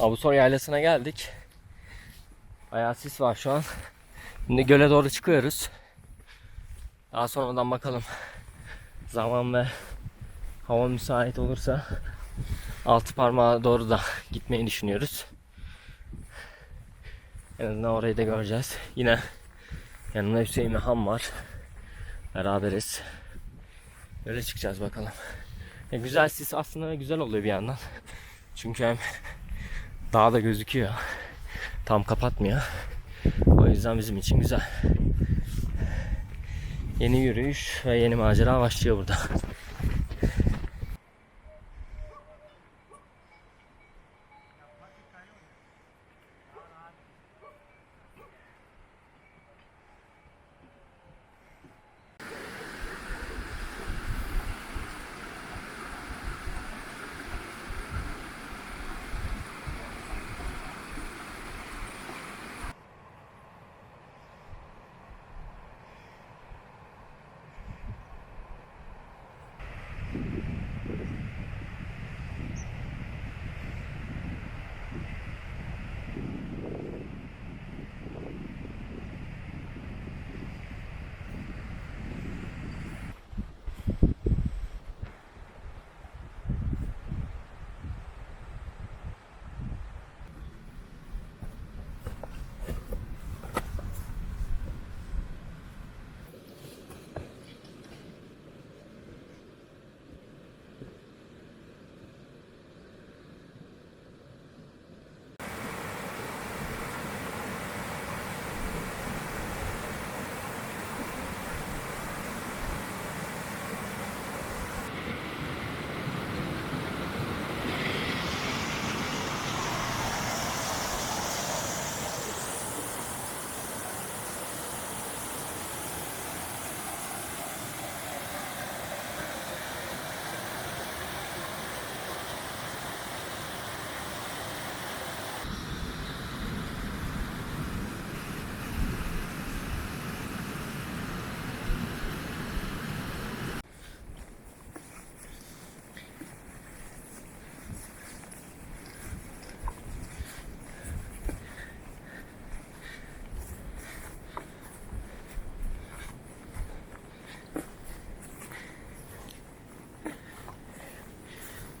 Abusor yaylasına geldik. Bayağı sis var şu an. Şimdi göle doğru çıkıyoruz. Daha sonradan bakalım. Zaman ve hava müsait olursa altı parmağa doğru da gitmeyi düşünüyoruz. En azından orayı da göreceğiz. Yine yanımda Hüseyin ve Han var. Beraberiz. Öyle çıkacağız bakalım. Ya güzel sis aslında güzel oluyor bir yandan. Çünkü hem daha da gözüküyor. Tam kapatmıyor. O yüzden bizim için güzel. Yeni yürüyüş ve yeni macera başlıyor burada.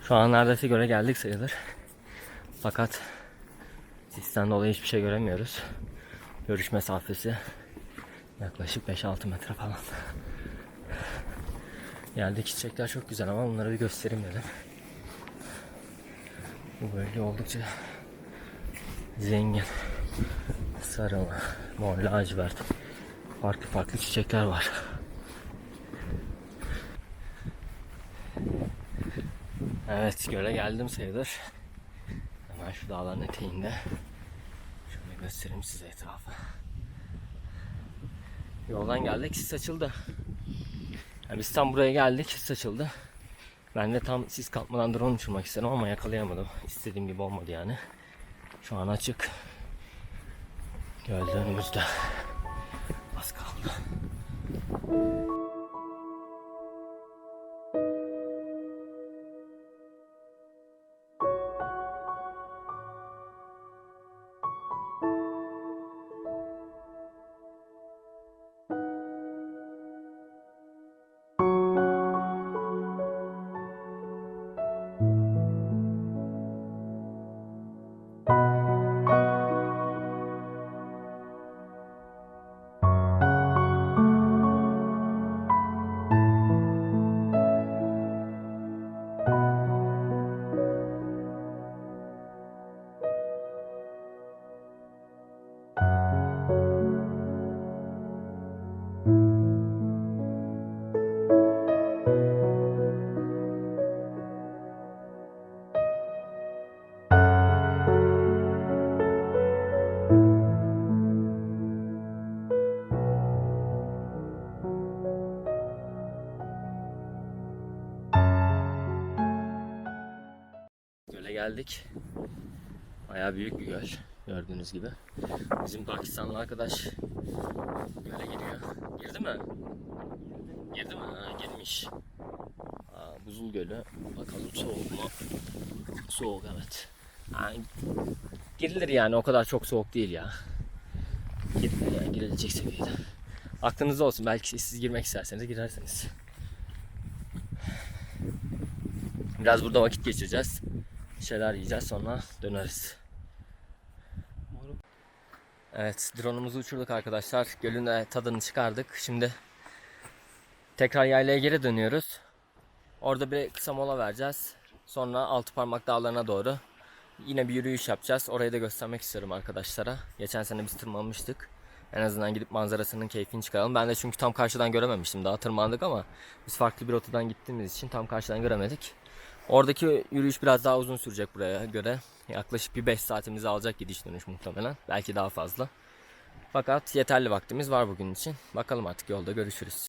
Şu an neredeyse göle geldik sayılır. Fakat sisten dolayı hiçbir şey göremiyoruz. Görüş mesafesi yaklaşık 5-6 metre falan. Geldik çiçekler çok güzel ama bunları bir göstereyim dedim. Bu bölge oldukça zengin. Sarı, mor, lacivert. Farklı farklı çiçekler var. Evet göle geldim sayılır. Hemen şu dağların eteğinde. Şöyle göstereyim size etrafı. Yoldan geldik sis açıldı. Yani biz tam buraya geldik sis açıldı. Ben de tam sis kalkmadan drone uçurmak istedim ama yakalayamadım. İstediğim gibi olmadı yani. Şu an açık. Gölde önümüzde. Az kaldı. Geldik. Bayağı büyük bir göl. Gördüğünüz gibi. Bizim Pakistanlı arkadaş göle giriyor. Girdi mi? Girdi mi? Ha, girmiş. Aa, buzul gölü. Bakalım soğuk mu? Soğuk evet. Yani girilir yani o kadar çok soğuk değil ya. Girilir yani girilecek seviyede. Aklınızda olsun belki siz girmek isterseniz girersiniz. Biraz burada vakit geçireceğiz. Bir şeyler yiyeceğiz sonra döneriz. Evet drone'umuzu uçurduk arkadaşlar. Gölün de tadını çıkardık. Şimdi tekrar yaylaya geri dönüyoruz. Orada bir kısa mola vereceğiz. Sonra altı parmak dağlarına doğru yine bir yürüyüş yapacağız. Orayı da göstermek istiyorum arkadaşlara. Geçen sene biz tırmanmıştık. En azından gidip manzarasının keyfini çıkaralım. Ben de çünkü tam karşıdan görememiştim. Daha tırmandık ama biz farklı bir rotadan gittiğimiz için tam karşıdan göremedik. Oradaki yürüyüş biraz daha uzun sürecek buraya göre. Yaklaşık bir 5 saatimizi alacak gidiş dönüş muhtemelen. Belki daha fazla. Fakat yeterli vaktimiz var bugün için. Bakalım artık yolda görüşürüz.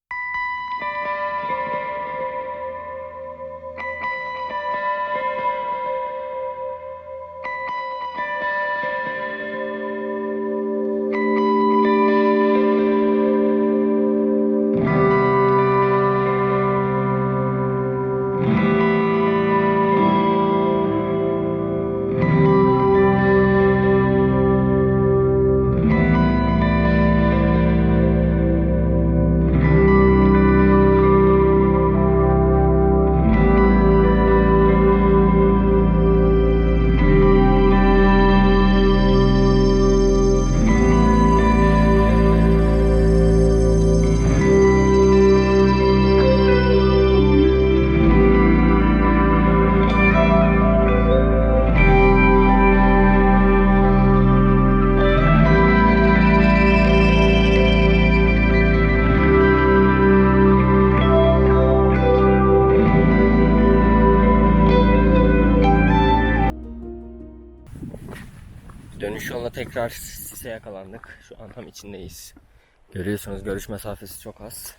Tekrar sise yakalandık. Şu an tam içindeyiz. Görüyorsunuz görüş mesafesi çok az.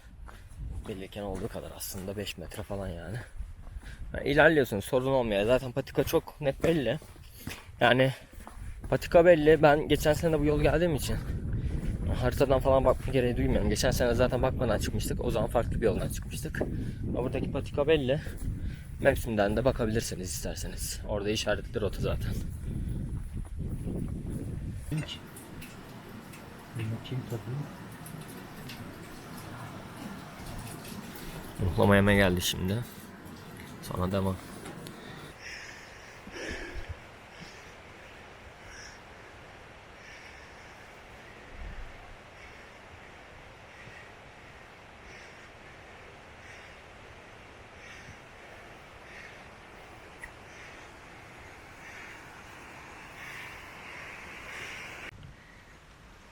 Gelirken olduğu kadar aslında 5 metre falan yani. yani ilerliyorsunuz sorun olmuyor. Zaten patika çok net belli. Yani patika belli. Ben geçen sene de bu yol geldiğim için haritadan falan bakma gereği duymuyorum. Geçen sene zaten bakmadan çıkmıştık. O zaman farklı bir yoldan çıkmıştık. Ama buradaki patika belli. Maps'imden de bakabilirsiniz isterseniz. Orada işaretli rota zaten. Hiç. Bakayım tabii. Muhlama yeme geldi şimdi. Sonra devam.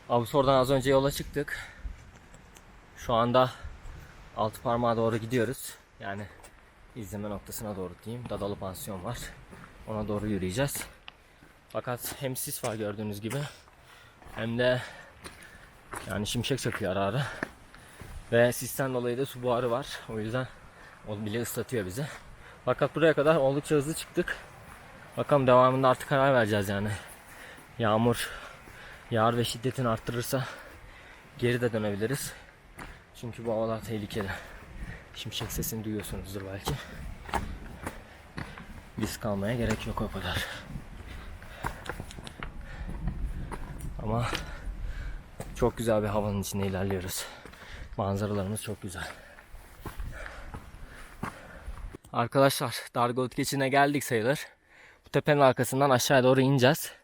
Avusor'dan az önce yola çıktık. Şu anda altı parmağa doğru gidiyoruz. Yani izleme noktasına doğru diyeyim. Dadalı pansiyon var. Ona doğru yürüyeceğiz. Fakat hem sis var gördüğünüz gibi hem de yani şimşek çakıyor ara ara. Ve sisten dolayı da su buharı var. O yüzden o bile ıslatıyor bizi. Fakat buraya kadar oldukça hızlı çıktık. Bakalım devamında artık karar vereceğiz yani. Yağmur yağar ve şiddetini arttırırsa geri de dönebiliriz. Çünkü bu havalar tehlikeli. Şimşek sesini duyuyorsunuzdur belki. Risk almaya gerek yok o kadar. Ama çok güzel bir havanın içinde ilerliyoruz. Manzaralarımız çok güzel. Arkadaşlar Dargolut geçine geldik sayılır. Bu tepenin arkasından aşağıya doğru ineceğiz.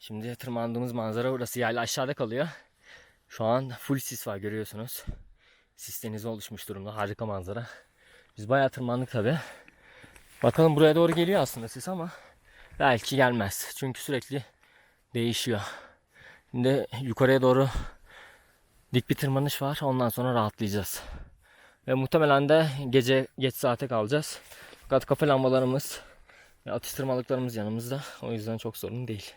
Şimdi tırmandığımız manzara burası yayla aşağıda kalıyor. Şu an full sis var görüyorsunuz. Sis oluşmuş durumda. Harika manzara. Biz bayağı tırmandık tabi. Bakalım buraya doğru geliyor aslında sis ama belki gelmez. Çünkü sürekli değişiyor. Şimdi yukarıya doğru dik bir tırmanış var. Ondan sonra rahatlayacağız. Ve muhtemelen de gece geç saate kalacağız. Fakat kafe lambalarımız ve atıştırmalıklarımız yanımızda. O yüzden çok sorun değil.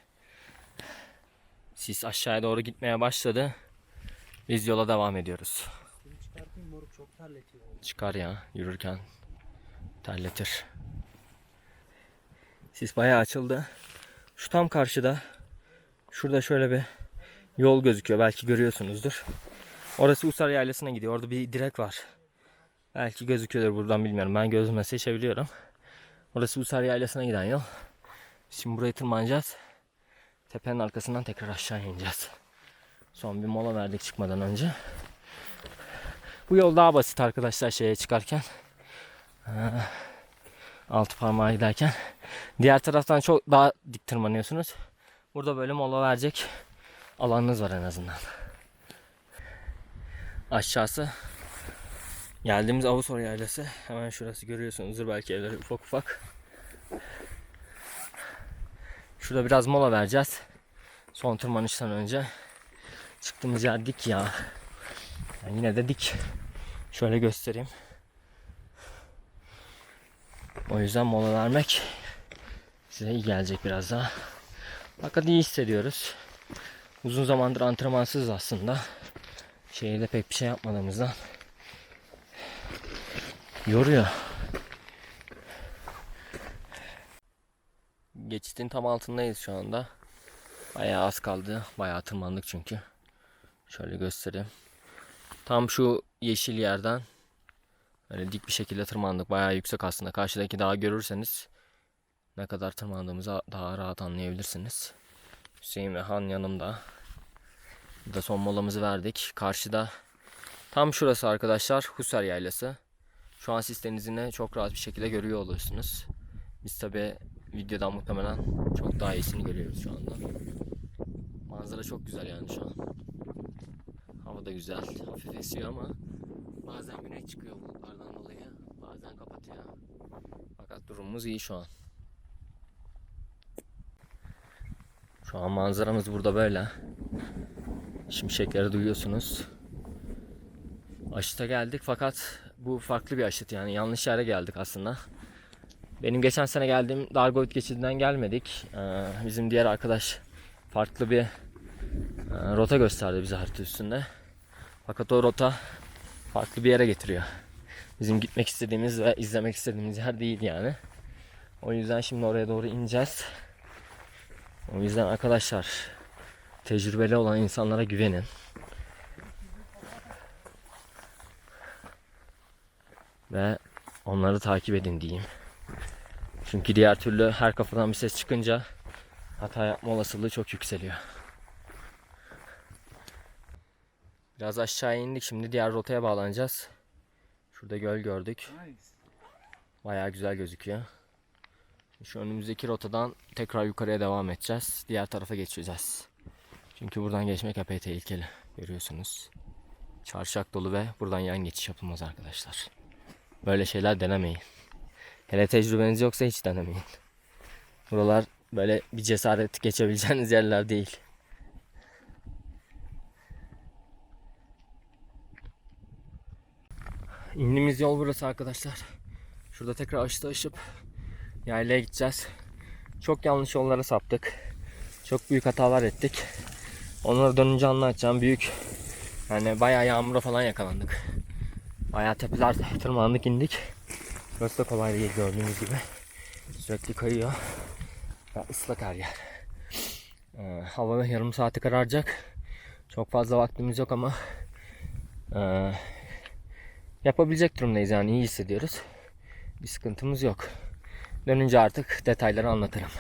Sis aşağıya doğru gitmeye başladı. Biz yola devam ediyoruz. Çıkar ya yürürken terletir. Sis bayağı açıldı. Şu tam karşıda şurada şöyle bir yol gözüküyor. Belki görüyorsunuzdur. Orası Usar Yaylası'na gidiyor. Orada bir direk var. Belki gözüküyordur buradan bilmiyorum. Ben gözüme seçebiliyorum. Orası Usar Yaylası'na giden yol. Şimdi burayı tırmanacağız. Tepenin arkasından tekrar aşağı ineceğiz. Son bir mola verdik çıkmadan önce. Bu yol daha basit arkadaşlar şeye çıkarken. Ee, Altı parmağa giderken. Diğer taraftan çok daha dik tırmanıyorsunuz. Burada böyle mola verecek alanınız var en azından. Aşağısı geldiğimiz Avusor yaylası. Hemen şurası görüyorsunuzdur belki evleri ufak ufak. Şurada biraz mola vereceğiz. Son tırmanıştan önce. Çıktığımız yer dik ya. Yani yine de dik. Şöyle göstereyim. O yüzden mola vermek size iyi gelecek biraz daha. Fakat iyi hissediyoruz. Uzun zamandır antrenmansız aslında. Şehirde pek bir şey yapmadığımızdan yoruyor. Geçitin tam altındayız şu anda. Bayağı az kaldı. Bayağı tırmandık çünkü. Şöyle göstereyim. Tam şu yeşil yerden Öyle dik bir şekilde tırmandık. Bayağı yüksek aslında. Karşıdaki dağı görürseniz ne kadar tırmandığımızı daha rahat anlayabilirsiniz. Hüseyin ve Han yanımda. Burada son molamızı verdik. Karşıda tam şurası arkadaşlar Husar Yaylası. Şu an siz denizini çok rahat bir şekilde görüyor olursunuz. Biz tabi videodan muhtemelen çok daha iyisini görüyoruz şu anda. Manzara çok güzel yani şu an. Hava da güzel. Hafif esiyor ama bazen güneş çıkıyor bulutlardan dolayı. Bazen kapatıyor. Fakat durumumuz iyi şu an. Şu an manzaramız burada böyle. Şimşekleri duyuyorsunuz. Aşıta geldik fakat bu farklı bir aşıt yani yanlış yere geldik aslında. Benim geçen sene geldiğim Dargovit geçidinden gelmedik. Ee, bizim diğer arkadaş farklı bir e, rota gösterdi bize harita üstünde. Fakat o rota farklı bir yere getiriyor. Bizim gitmek istediğimiz ve izlemek istediğimiz yer değil yani. O yüzden şimdi oraya doğru ineceğiz. O yüzden arkadaşlar tecrübeli olan insanlara güvenin. Ve onları takip edin diyeyim. Çünkü diğer türlü her kafadan bir ses çıkınca hata yapma olasılığı çok yükseliyor. Biraz aşağı indik. Şimdi diğer rotaya bağlanacağız. Şurada göl gördük. Bayağı güzel gözüküyor. Şu önümüzdeki rotadan tekrar yukarıya devam edeceğiz. Diğer tarafa geçeceğiz. Çünkü buradan geçmek epey tehlikeli. Görüyorsunuz. Çarşak dolu ve buradan yan geçiş yapılmaz arkadaşlar. Böyle şeyler denemeyin. Hele tecrübeniz yoksa hiç denemeyin. Buralar böyle bir cesaret geçebileceğiniz yerler değil. İndiğimiz yol burası arkadaşlar. Şurada tekrar aşıda aşıp yaylaya gideceğiz. Çok yanlış yollara saptık. Çok büyük hatalar ettik. Onları dönünce anlatacağım. Büyük yani bayağı yağmura falan yakalandık. Bayağı tepeler tırmandık indik. Burası da kolay değil gördüğünüz gibi. Sürekli kayıyor. Ve ıslak her yer. Ee, hava yarım saate kararacak. Çok fazla vaktimiz yok ama ee, yapabilecek durumdayız yani iyi hissediyoruz. Bir sıkıntımız yok. Dönünce artık detayları anlatırım.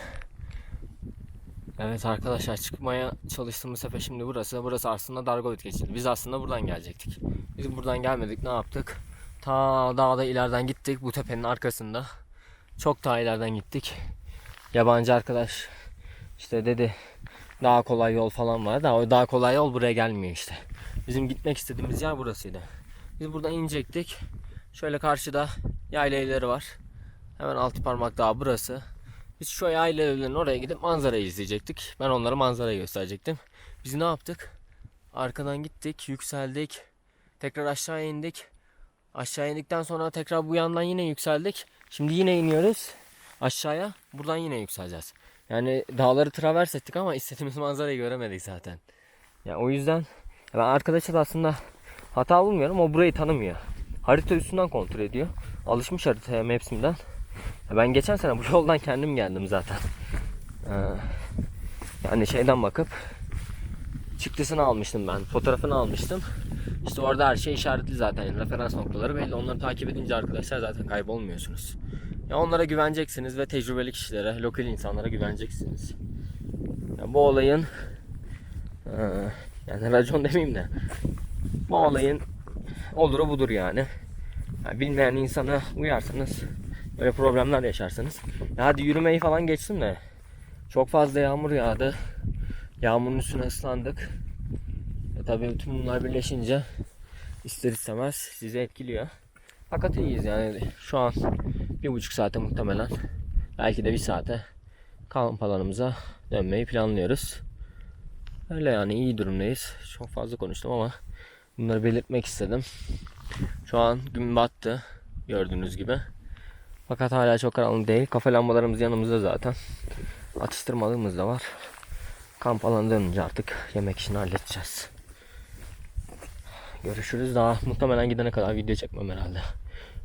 Evet arkadaşlar çıkmaya çalıştığımız tepe şimdi burası. Burası aslında Dargovit geçidi. Biz aslında buradan gelecektik. Biz buradan gelmedik ne yaptık? Ta dağda ileriden gittik bu tepenin arkasında. Çok daha ileriden gittik. Yabancı arkadaş işte dedi daha kolay yol falan var da o daha kolay yol buraya gelmiyor işte. Bizim gitmek istediğimiz yer burasıydı. Biz buradan inecektik. Şöyle karşıda yayla evleri var. Hemen altı parmak daha burası. Biz şu yayla evlerinin oraya gidip manzarayı izleyecektik. Ben onlara manzarayı gösterecektim. Biz ne yaptık? Arkadan gittik, yükseldik. Tekrar aşağı indik. Aşağı indikten sonra tekrar bu yandan yine yükseldik. Şimdi yine iniyoruz aşağıya. Buradan yine yükseleceğiz. Yani dağları travers ettik ama istediğimiz manzarayı göremedik zaten. Ya o yüzden ben arkadaşa da aslında hata bulmuyorum. O burayı tanımıyor. Harita üstünden kontrol ediyor. Alışmış haritaya Maps'imden. Ben geçen sene bu yoldan kendim geldim zaten. Ee, yani şeyden bakıp çıktısını almıştım ben. Fotoğrafını almıştım. İşte orada her şey işaretli zaten. Yani referans noktaları belli. Onları takip edince arkadaşlar zaten kaybolmuyorsunuz. Ya onlara güveneceksiniz ve tecrübeli kişilere, lokal insanlara güveneceksiniz. Ya bu olayın yani racon demeyeyim de bu olayın oluru budur yani. Ya bilmeyen insana uyarsanız böyle problemler yaşarsınız. Ya hadi yürümeyi falan geçtim de çok fazla yağmur yağdı. Yağmurun üstüne ıslandık. E tabii bütün bunlar birleşince ister istemez sizi etkiliyor. Fakat iyiyiz yani şu an bir buçuk saate muhtemelen belki de bir saate kamp alanımıza dönmeyi planlıyoruz. Öyle yani iyi durumdayız. Çok fazla konuştum ama bunları belirtmek istedim. Şu an gün battı gördüğünüz gibi. Fakat hala çok karanlık değil. Kafe lambalarımız yanımızda zaten. Atıştırmalığımız da var. Kamp alanına dönünce artık yemek işini halledeceğiz. Görüşürüz. Daha muhtemelen gidene kadar video çekmem herhalde.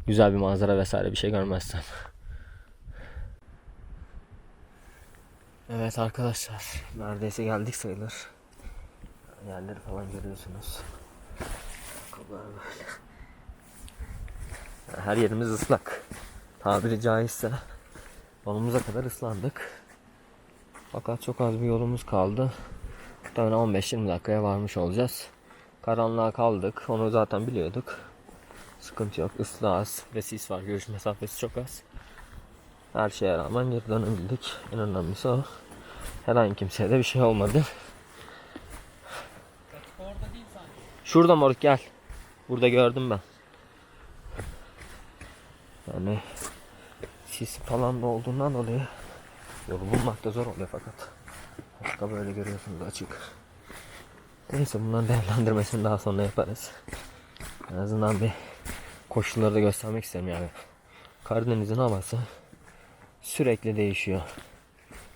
Güzel bir manzara vesaire bir şey görmezsem. Evet arkadaşlar. Neredeyse geldik sayılır. Yerleri falan görüyorsunuz. Ayakkabılar böyle. Her yerimiz ıslak. Tabiri caizse donumuza kadar ıslandık. Fakat çok az bir yolumuz kaldı. Muhtemelen 15-20 dakikaya varmış olacağız. Karanlığa kaldık. Onu zaten biliyorduk. Sıkıntı yok. Islahız ve sis var. Görüş mesafesi çok az. Her şeye rağmen geri dönebildik. En önemlisi o. Herhangi kimseye de bir şey olmadı. Şurada moruk gel. Burada gördüm ben. Yani sis falan da olduğundan dolayı yolu bulmak da zor oluyor fakat. Başka böyle görüyorsunuz açık. Neyse bunların değerlendirmesini daha sonra yaparız. En azından bir koşulları da göstermek isterim yani. Karadeniz'in havası sürekli değişiyor.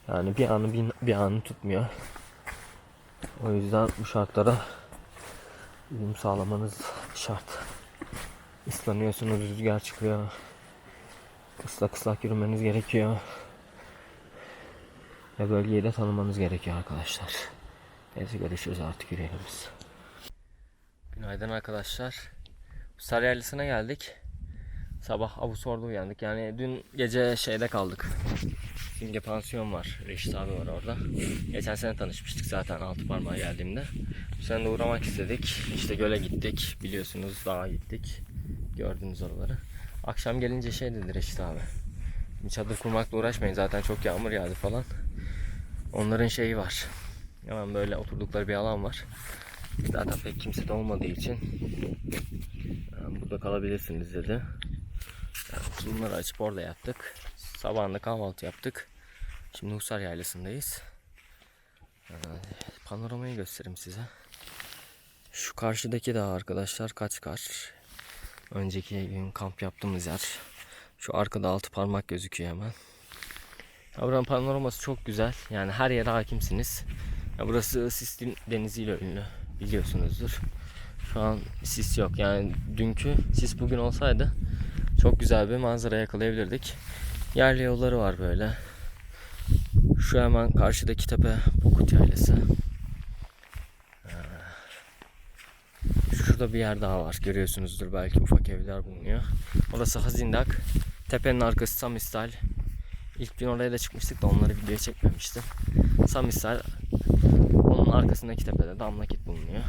Yani bir anı bir, bir anı tutmuyor. O yüzden bu şartlara uyum sağlamanız şart. Islanıyorsunuz, rüzgar çıkıyor. Islak ıslak yürümeniz gerekiyor. Ve bölgeyi de tanımanız gerekiyor arkadaşlar. Neyse görüşürüz artık yürüyelim biz. Günaydın arkadaşlar. Sarıyerlisine geldik. Sabah Avusor'da uyandık. Yani dün gece şeyde kaldık. Simge pansiyon var. Reşit abi var orada. Geçen sene tanışmıştık zaten altı parmağa geldiğimde. Bu sene de uğramak istedik. İşte göle gittik. Biliyorsunuz dağa gittik. Gördünüz oraları. Akşam gelince şey dedi Reşit abi. "Bir Çadır kurmakla uğraşmayın zaten çok yağmur yağdı falan. Onların şeyi var. Hemen böyle oturdukları bir alan var. Zaten pek kimse de olmadığı için yani burada kalabilirsiniz dedi. Yani bunları açıp orada yattık. Sabahında kahvaltı yaptık. Şimdi Husar Yaylası'ndayız. Ee, Panoramayı göstereyim size. Şu karşıdaki dağ arkadaşlar Kaçkar. Önceki gün kamp yaptığımız yer. Şu arkada altı parmak gözüküyor hemen. Buranın panoraması çok güzel. Yani her yere hakimsiniz. Ya burası sis deniziyle ünlü. Biliyorsunuzdur. Şu an sis yok. Yani dünkü sis bugün olsaydı çok güzel bir manzara yakalayabilirdik. Yerli yolları var böyle. Şu hemen karşıdaki tepe Pokut Yaylası. Ee, Şurada bir yer daha var. Görüyorsunuzdur belki ufak evler bulunuyor. Orası Hazindak. Tepenin arkası Samistal. İlk gün oraya da çıkmıştık da onları videoya çekmemiştim. Samistal. Onun arkasındaki tepede Damlakit bulunuyor.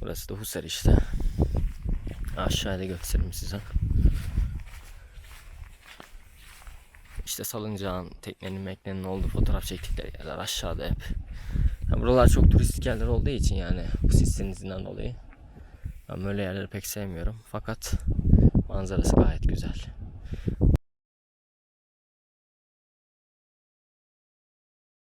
Burası da Husar işte. Aşağıda göstereyim size. İşte salıncağın, teknenin, meknenin olduğu fotoğraf çektikleri yerler aşağıda hep. Ya buralar çok turistik yerler olduğu için yani bu sis denizinden dolayı. Ben böyle yerleri pek sevmiyorum. Fakat manzarası gayet güzel.